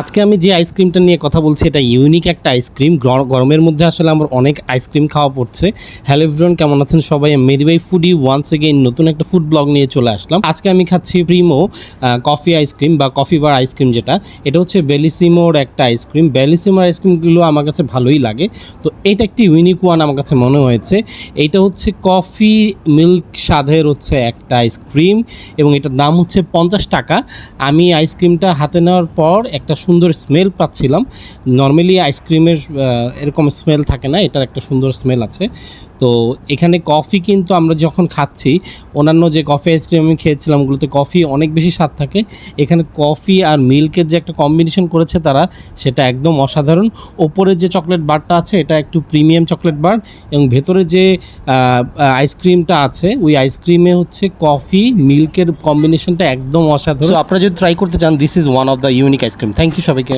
আজকে আমি যে আইসক্রিমটা নিয়ে কথা বলছি, এটা ইউনিক একটা আইসক্রিম গরমের মধ্যে আসলে আমার অনেক আইসক্রিম খাওয়া পড়ছে। হ্যালো এভরিওয়ান কেমন আছেন সবাই? মেদিবাই ফুডি ওয়ান্স এগেইন নতুন একটা ফুড ব্লগ নিয়ে চলে আসলাম। আজকে আমি খাচ্ছি প্রিমো কফি আইসক্রিম বা কফি বার আইসক্রিম যেটা। এটা হচ্ছে বেলিসিমোর একটা আইসক্রিম বেলিসিমোর আইসক্রিমগুলো আমার কাছে ভালোই লাগে। তো এটা একটি ইউনিক ওয়ান আমার কাছে মনে হয়েছে। এটা হচ্ছে কফি মিল্ক স্বাদের হচ্ছে একটা আইসক্রিম এবং এটার দাম হচ্ছে পঞ্চাশ টাকা। আমি আইসক্রিমটা হাতে নেওয়ার পর একটা সুন্দর স্মেল পাচ্ছিলাম। নর্মালি আইসক্রিমের এরকম স্মেল থাকে না, এটার একটা সুন্দর স্মেল আছে। তো এখানে কফি কিন্তু আমরা যখন খাচ্ছি, অন্যান্য যে কফি আইসক্রিম আমি খেয়েছিলাম, ওগুলোতে কফি অনেক বেশি স্বাদ থাকে। এখানে কফি আর মিল্কের যে একটা কম্বিনেশন করেছে তারা, সেটা একদম অসাধারণ। ওপরে যে চকলেট বারটা আছে, এটা একটু প্রিমিয়াম চকলেট বার এবং ভেতরে যে আইসক্রিমটা আছে, ওই আইসক্রিমে হচ্ছে কফি মিল্কের কম্বিনেশনটা একদম অসাধারণ। আপনারা যদি ট্রাই করতে চান this is one of the unique ice cream thank you সবাইকে